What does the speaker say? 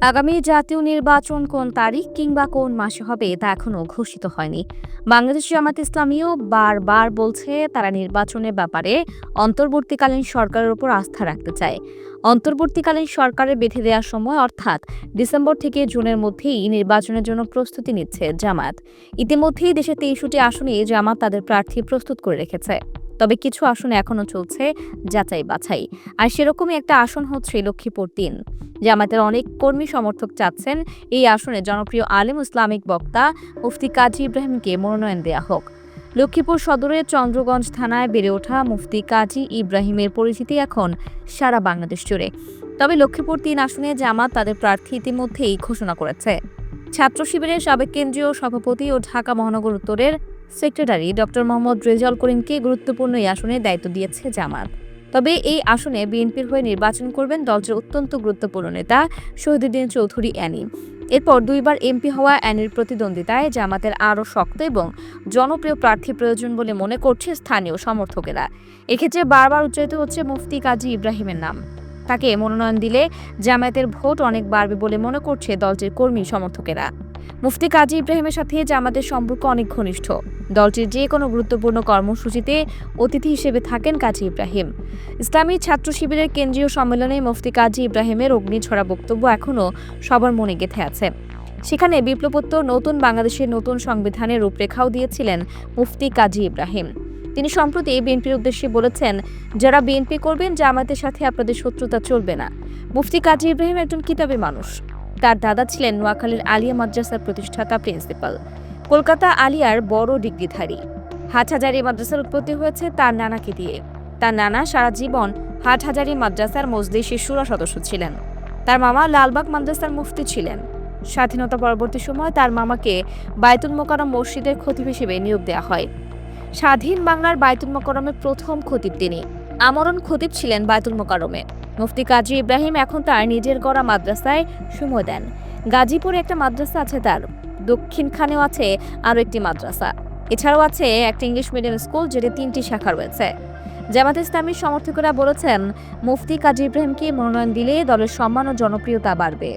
আগামী জাতীয় নির্বাচন কোন তারিখ কিংবা কোন মাসে হবে তা এখনও ঘোষিত হয়নি। বাংলাদেশ জামাত ইসলামীও বারবার বলছে তারা নির্বাচনের ব্যাপারে অন্তর্বর্তীকালীন সরকারের উপর আস্থা রাখতে চায়। অন্তর্বর্তীকালীন সরকারের বেঁধে দেওয়ার সময় অর্থাৎ ডিসেম্বর থেকে জুনের মধ্যেই নির্বাচনের জন্য প্রস্তুতি নিচ্ছে জামাত। ইতিমধ্যেই দেশে তেইশটি আসনে জামাত তাদের প্রার্থী প্রস্তুত করে রেখেছে। তবে কিছু আসনে এখনও চলছে যাচাই বাছাই আর সেরকমই একটা আসন হচ্ছে লক্ষ্মীপুর তিন জামাতের অনেক কর্মী সমর্থক চাচ্ছেন এই আসনে জনপ্রিয় আলেম ইসলামিক বক্তা মুফতি কাজী ইব্রাহিমকে মনোনয়ন দেয়া হোক। লক্ষ্মীপুর সদরের চন্দ্রগঞ্জ থানায় বেড়ে ওঠা মুফতি কাজী ইব্রাহিমের পরিচিতি এখন সারা বাংলাদেশ জুড়ে। তবে লক্ষ্মীপুর তিন আসনে জামাত তাদের প্রার্থী ইতিমধ্যেই ঘোষণা করেছে। ছাত্র শিবিরের সাবেক কেন্দ্রীয় সভাপতি ও ঢাকা মহানগর উত্তরের সেক্রেটারি ডক্টর মোহাম্মদ রেজাল করিমকে গুরুত্বপূর্ণ এই আসনে দায়িত্ব দিয়েছে জামাত। তবে এই আসনে বিএনপির হয়ে নির্বাচন করবেন দলটির অত্যন্ত গুরুত্বপূর্ণ নেতা শহীদুদ্দিন চৌধুরী অ্যানি। এরপর দুইবার এমপি হওয়া অ্যানির প্রতিদ্বন্দ্বিতায় জামাতের আরও শক্ত এবং জনপ্রিয় প্রার্থী প্রয়োজন বলে মনে করছে স্থানীয় সমর্থকেরা। এক্ষেত্রে বারবার উচ্চারিত হচ্ছে মুফতি কাজী ইব্রাহিমের নাম। তাকে মনোনয়ন দিলে জামায়াতের ভোট অনেক বাড়বে বলে মনে করছে দলটির কর্মী সমর্থকেরা। মুফতি কাজী ইব্রাহিমের সাথে জামাতের সম্পর্ক অনেক ঘনিষ্ঠ। দলটির যে কোনো গুরুত্বপূর্ণ কর্মসূচিতে অতিথি হিসেবে থাকেন কাজী ইব্রাহিম। ইসলামী ছাত্র শিবিরের কেন্দ্রীয় সম্মেলনে মুফতি কাজী ইব্রাহিমের অগ্নিছড়া বক্তব্য এখনও সবার মনে গেঁথে আছে। সেখানে বিপ্লবোত্তর নতুন বাংলাদেশের নতুন সংবিধানের রূপরেখাও দিয়েছিলেন মুফতি কাজী ইব্রাহিম। তিনি সম্প্রতি বিএনপির উদ্দেশ্যে বলেছেন, যারা বিএনপি করবেন জামাতের সাথে আপনাদের শত্রুতা চলবে না। মুফতি কাজী ইব্রাহিম একজন কিতাবী মানুষ। তার দাদা ছিলেন নোয়াখালীর আলিয়া মাদ্রাসার প্রতিষ্ঠাতা প্রিন্সিপাল। কলকাতা আলিয়ার বড় ডিগ্রিধারী। হাটহাজারি মাদ্রাসার উৎপত্তি হয়েছে তার নানাকে দিয়ে। তার নানা সারা জীবন হাটহাজারি মাদ্রাসার মজলিসের সুরা সদস্য ছিলেন। তার মামা লালবাগ মাদ্রাসার মুফতি ছিলেন। স্বাধীনতা পরবর্তী সময় তার মামাকে বায়তুল মোকারম মসজিদের খতিব হিসেবে নিয়োগ দেওয়া হয়। স্বাধীন বাংলার বায়তুল মোকারমের প্রথম খতিব তিনি। আমরণ খতিব ছিলেন বায়তুল মোকারমে মুফতি কাজী ইব্রাহিম এখন তার নিজের গড়া মাদ্রাসায় সময় দেন। গাজীপুরে একটা মাদ্রাসা আছে তার, দক্ষিণখানেও আছে আরও একটি মাদ্রাসা। এছাড়াও আছে একটা ইংলিশ মিডিয়াম স্কুল যেটি তিনটি শাখা রয়েছে। জামাত ইসলামীর সমর্থকেরা বলেছেন, মুফতি কাজী ইব্রাহিমকে মনোনয়ন দিলে দলের সম্মান ও জনপ্রিয়তা বাড়বে।